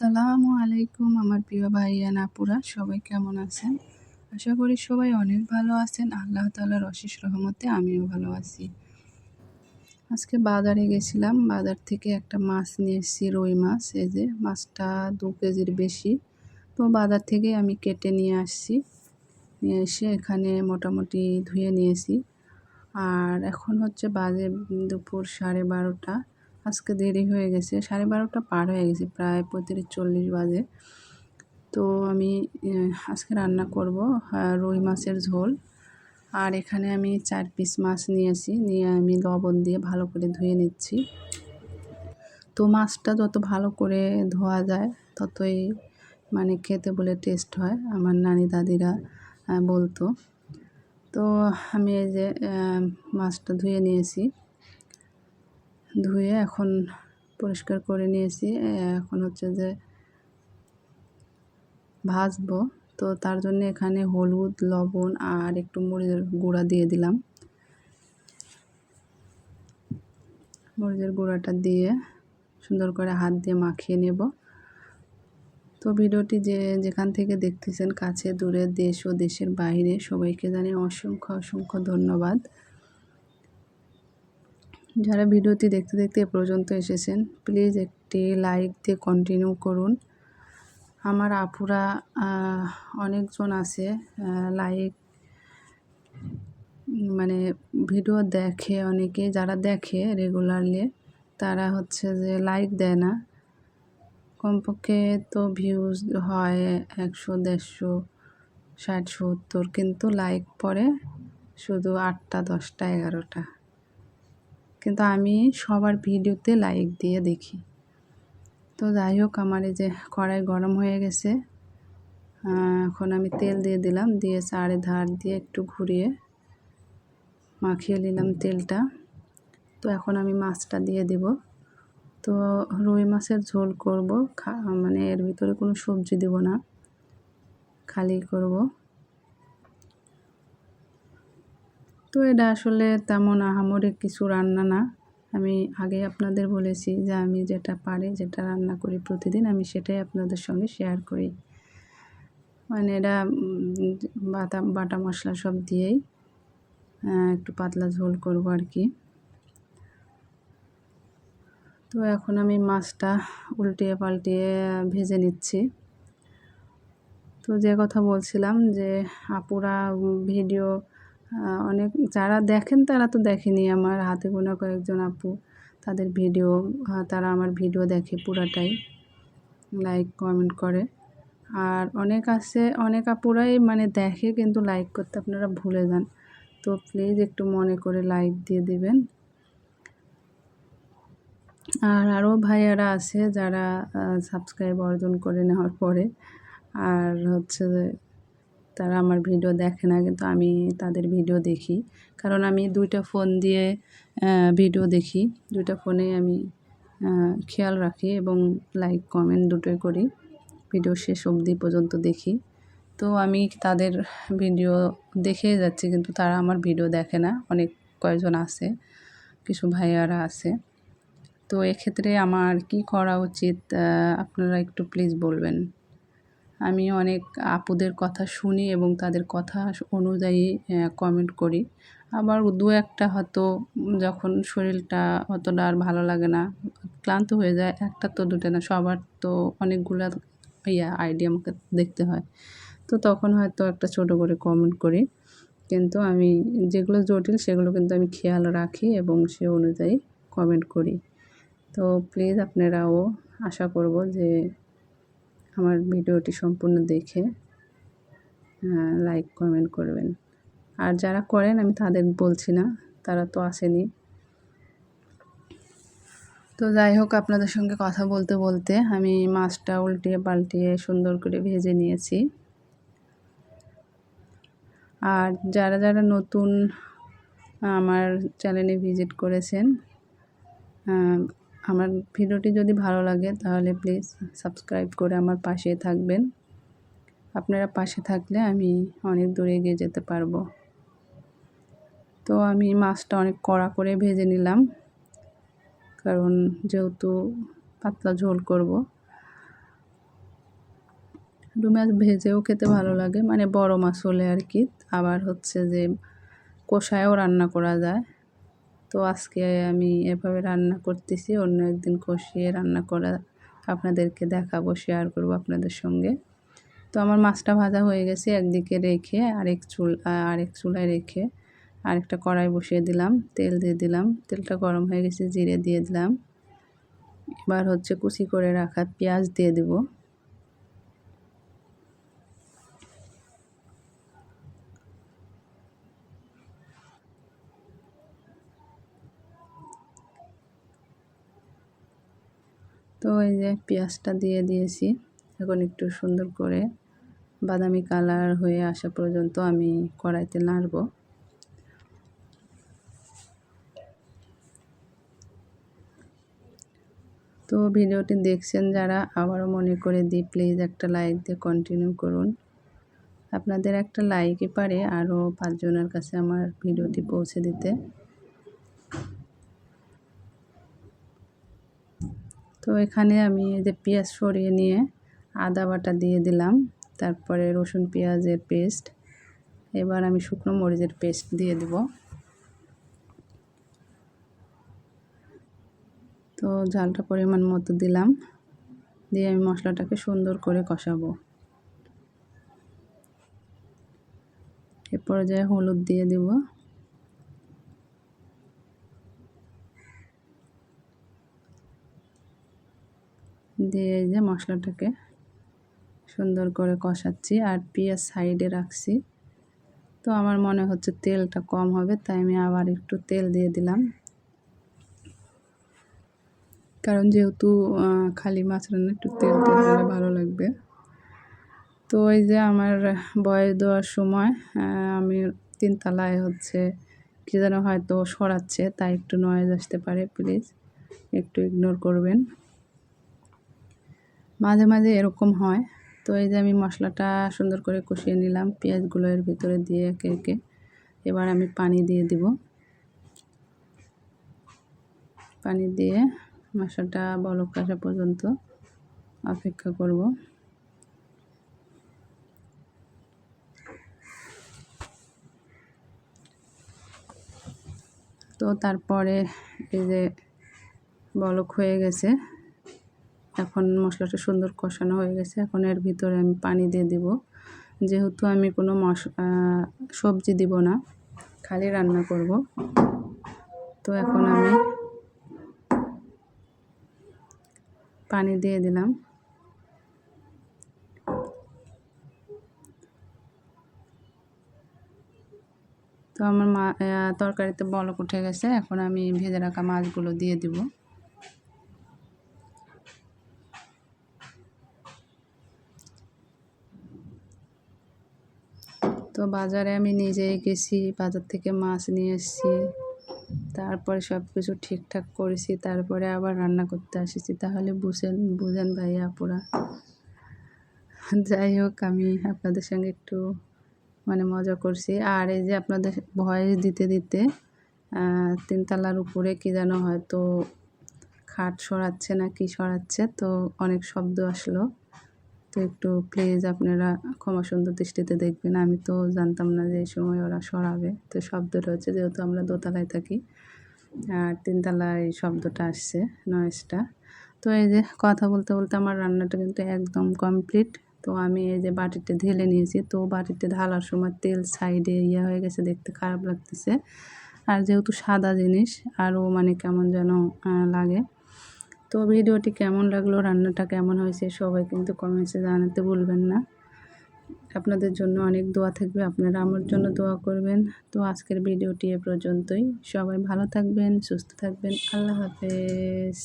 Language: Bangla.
আসসালামু আলাইকুম আমার প্রিয় ভাইয়া নাপুরা সবাই কেমন আছেন? আশা করি সবাই অনেক ভালো আছেন। আল্লাহ তালার অশেষ রহমতে আমিও ভালো আছি। আজকে বাজারে গেছিলাম। বাজার থেকে একটা মাছ নিয়ে এসেছি, রুই মাছ। এই যে মাছটা দু কেজির বেশি। তো বাজার থেকে আমি কেটে নিয়ে আসছি। নিয়ে এসে এখানে মোটামুটি ধুয়ে নিয়েছি। আর এখন হচ্ছে বাজে দুপুর সাড়ে বারোটা। আজকে দেরি হয়ে গেছে, সাড়ে বারোটা পার হয়ে গেছে, প্রায় পঁয়ত্রিশ চল্লিশ বাজে। তো আমি আজকে রান্না করব রুই মাছের ঝোল। আর এখানে আমি চার পিস মাছ নিয়েছি, নিয়ে আমি লবণ দিয়ে ভালো করে ধুয়ে নিচ্ছি। তো মাছটা যত ভালো করে ধোয়া যায়, ততই মানে খেতে বলে টেস্ট হয়, আমার নানি দাদিরা বলতো। তো আমি এই যে মাছটা ধুয়ে নিয়েছি। ধুয়ে এখন পরিষ্কার করে নিয়েছি। এখন হচ্ছে যে ভাজবো। তো তার জন্য এখানে হলুদ, লবণ আর একটু মরিচের গুঁড়া দিয়ে দিলাম। মরিচের গুঁড়াটা দিয়ে সুন্দর করে হাত দিয়ে মাখিয়ে নেব। তো ভিডিওটি যে, যেখান থেকে দেখতেছেন, কাছে, দূরে, দেশ ও দেশের বাইরে, সবাইকে জানিয়ে অসংখ্য অসংখ্য ধন্যবাদ। যারা ভিডিওটি দেখতে দেখতে এ পর্যন্ত এসেছেন প্লিজ একটি লাইক দিয়ে কন্টিনিউ করুন। আমার আপুরা অনেকজন আছে লাইক মানে ভিডিও দেখে অনেকে, যারা দেখে রেগুলারলি তারা হচ্ছে যে লাইক দেয় না। কমপক্ষে তো ভিউজ হয় একশো, দেড়শো, ষাট, সত্তর, কিন্তু লাইক পড়ে শুধু আটটা, দশটা, এগারোটা। কিন্তু আমি সবার ভিডিওতে লাইক দিয়ে দেখি। তো যাই হোক, আমার এই যে কড়াই গরম হয়ে গেছে এখন আমি তেল দিয়ে দিলাম, দিয়ে চারে ধার দিয়ে একটু ঘুরিয়ে মাখিয়ে নিলাম তেলটা। তো এখন আমি মাছটা দিয়ে দেব। তো রুই মাছের ঝোল করব মানে এর ভিতরে কোনো সবজি দেব না, খালি করব। তো এটা আসলে তেমন আহামরি কিছু রান্না না। আমি আগে আপনাদের বলেছি যে আমি যেটা পারি, যেটা রান্না করি প্রতিদিন, আমি সেটাই আপনাদের সঙ্গে শেয়ার করি। মানে এটা বাটা বাটা মশলা সব দিয়েই একটু পাতলা ঝোল করব আর কি। তো এখন আমি মাছটা উল্টিয়ে পাল্টিয়ে ভেজে নিচ্ছি। তো যে কথা বলছিলাম যে আপুরা ভিডিও অনেক, যারা দেখেন তারা তো দেখেনি আমার হাতে গোনা কয়েকজন আপু, তাদের ভিডিও তারা আমার ভিডিও দেখে পুরাটাই লাইক কমেন্ট করে। আর অনেক আছে, অনেক আপুরাই মানে দেখে কিন্তু লাইক করতে আপনারা ভুলে যান। তো প্লিজ একটু মনে করে লাইক দিয়ে দিবেন। আর আরও ভাইয়ারা আছে যারা সাবস্ক্রাইব অর্জন করে নেওয়ার পরে। আর হচ্ছে তারা আমার ভিডিও দেখে না, কিন্তু আমি তাদের ভিডিও দেখি। কারণ আমি দুইটা ফোন দিয়ে ভিডিও দেখি। দুইটা ফোনে আমি খেয়াল রাখি এবং লাইক কমেন্ট দুটোই করি। ভিডিও শেষ অবধি পর্যন্ত দেখি। তো আমি তাদের ভিডিও দেখে যাচ্ছি, কিন্তু তারা আমার ভিডিও দেখে না। অনেক কয়েকজন আছে, কিছু ভাইয়ারা আছে। তো এক্ষেত্রে আমার কি করা উচিত আপনারা একটু প্লিজ বলবেন। আমি অনেক আপুদের কথা শুনি এবং তাদের কথা অনুযায়ী কমেন্ট করি। আবার দু একটা হয়তো যখন শরীরটা অতটা আর ভালো লাগে না, ক্লান্ত হয়ে যায়, একটা তো দুটো না, সবার তো অনেকগুলো ইয়া আইডিয়া আমাকে দেখতে হয়। তো তখন হয়তো একটা ছোট করে কমেন্ট করি। কিন্তু আমি যেগুলো জটিল সেগুলো কিন্তু আমি খেয়াল রাখি এবং সে অনুযায়ী কমেন্ট করি। তো প্লিজ আপনারাও আশা করব যে আমার ভিডিওটি সম্পূর্ণ দেখে লাইক কমেন্ট করবেন। আর যারা করেন, আমি তাদের বলছি না, তারা তো আসেনি। তো যাই হোক, আপনাদের সঙ্গে কথা বলতে বলতে আমি মাছটা উল্টিয়ে পাল্টিয়ে সুন্দর করে ভেজে নিয়েছি। আর যারা যারা নতুন আমার চ্যানেলে ভিজিট করেছেন আমার ভিডিওটি যদি ভালো লাগে তাহলে প্লিজ সাবস্ক্রাইব করে আমার পাশে থাকবেন। আপনারা পাশে থাকলে আমি অনেক দূরে এগিয়ে যেতে পারব। তো আমি মাছটা অনেক কড়া করে ভেজে নিলাম। কারণ যেহেতু পাতলা ঝোল করব। রুই মাছ ভেজেও খেতে ভালো লাগে। মানে বড় মাছ হলে আর কি। আবার হচ্ছে যে কষায়ও রান্না করা যায়। তো আজকে আমি এভাবে রান্না করতেছি, অন্য একদিন কষিয়ে রান্না করা আপনাদেরকে দেখাবো শেয়ার করব আপনাদের সঙ্গে। তো আমার মাছটা ভাজা হয়ে গেছে, একদিকে রেখে আরেক চুল, আরেক চুলায় রেখে আরেকটা কড়াই বসিয়ে দিলাম, তেল দিয়ে দিলাম, তেলটা গরম হয়ে গেছে, জিরে দিয়ে দিলাম। এবার হচ্ছে কুচি করে রাখা পেঁয়াজ দিয়ে দেব। এই যে পেঁয়াজটা দিয়ে দিয়েছি। এখন একটু সুন্দর করে বাদামি কালার হয়ে আসা পর্যন্ত আমি কড়াইতে নাড়ব। তো ভিডিওটি দেখছেন যারা, আবারও মনে করে দিই প্লিজ একটা লাইক দিয়ে কন্টিনিউ করুন। আপনাদের একটা লাইকই পারে আরও পাঁচজনের কাছে আমার ভিডিওটি পৌঁছে দিতে। তো এখানে আমি এই যে পেঁয়াজ সরিয়ে নিয়ে আদা বাটা দিয়ে দিলাম, তারপরে রসুন পেঁয়াজের পেস্ট, এবার আমি শুকনো মরিচের পেস্ট দিয়ে দেব। তো ঝালটা পরিমাণ মতো দিলাম, দিয়ে আমি মশলাটাকে সুন্দর করে কষাবো। এ পর্যায়ে হলুদ দিয়ে দেব দিয়ে এই যে মশলাটাকে সুন্দর করে কষাচ্ছি আর পেঁয়াজ সাইডে রাখছি। তো আমার মনে হচ্ছে তেলটা কম হবে, তাই আমি আবার একটু তেল দিয়ে দিলাম। কারণ যেহেতু খালি মাছ রান্না, একটু তেল দিলে ভালো লাগবে। তো ওই যে আমার বয়স দেওয়ার সময় আমি তিন তিনতলায় হচ্ছে কী যেন হয়তো সরাচ্ছে, তাই একটু নয়েজ আসতে পারে প্লিজ একটু ইগনোর করবেন। মাঝে মাঝে এরকম হয়। তো এই যে আমি মশলাটা সুন্দর করে কষিয়ে নিলাম, পেঁয়াজগুলো এর ভিতরে দিয়ে একে একে। এবার আমি পানি দিয়ে দিব। পানি দিয়ে মশলাটা বলক আসা পর্যন্ত অপেক্ষা করব। তো তারপরে এই যে বলক হয়ে গেছে। এখন মশলাটা সুন্দর কষানো হয়ে গেছে। এখন এর ভিতরে আমি পানি দিয়ে দিব। যেহেতু আমি কোনো মশ সবজি দিব না, খালি রান্না করব। তো এখন আমি পানি দিয়ে দিলাম। তো আমার মা তরকারিতে বলক উঠে গেছে। এখন আমি ভেজে রাখা মাছগুলো দিয়ে দিব। তো বাজারে আমি নিজেই গেছি, বাজার থেকে মাছ নিয়ে এসেছি। তারপরে সব কিছু ঠিকঠাক করেছি, তারপরে আবার রান্না করতে আসেছি। তাহলে বুঝেন বুঝেন ভাইয়া আপুরা। যাই হোক, আমি আপনাদের সঙ্গে একটু মানে মজা করছি। আর এই যে আপনাদের ভয়েস দিতে দিতে তিনতলার উপরে কী যেন হয়তো খাট সরাচ্ছে না কি সরাচ্ছে, তো অনেক শব্দ আসলো। তো একটু প্লিজ আপনারা ক্ষমা সুন্দর দৃষ্টিতে দেখবেন। আমি তো জানতাম না যে এই সময় ওরা সরাবে। তো শব্দটা হচ্ছে যেহেতু আমরা দোতলায় থাকি, আর তিনতলায় শব্দটা আসছে নয়েজটা তো এই যে কথা বলতে বলতে আমার রান্নাটা কিন্তু একদম কমপ্লিট তো আমি এই যে বাটিতে ঢেলে নিয়েছি। তো বাটিতে ঢালার সময় তেল সাইডে ইয়ে হয়ে গেছে, দেখতে খারাপ লাগতেছে। আর যেহেতু সাদা জিনিস, আরও মানে কেমন যেন লাগে। তো ভিডিওটি কেমন লাগল, রান্নাটা কেমন হয়েছে সবাই কিন্তু কমেন্টসে জানাতে ভুলবেন না। আপনাদের জন্য অনেক দোয়া থাকবে, আপনারা আমার জন্য দোয়া করবেন। তো আজকের ভিডিওটি এ পর্যন্তই। সবাই ভালো থাকবেন, সুস্থ থাকবেন। আল্লাহ হাফেজ।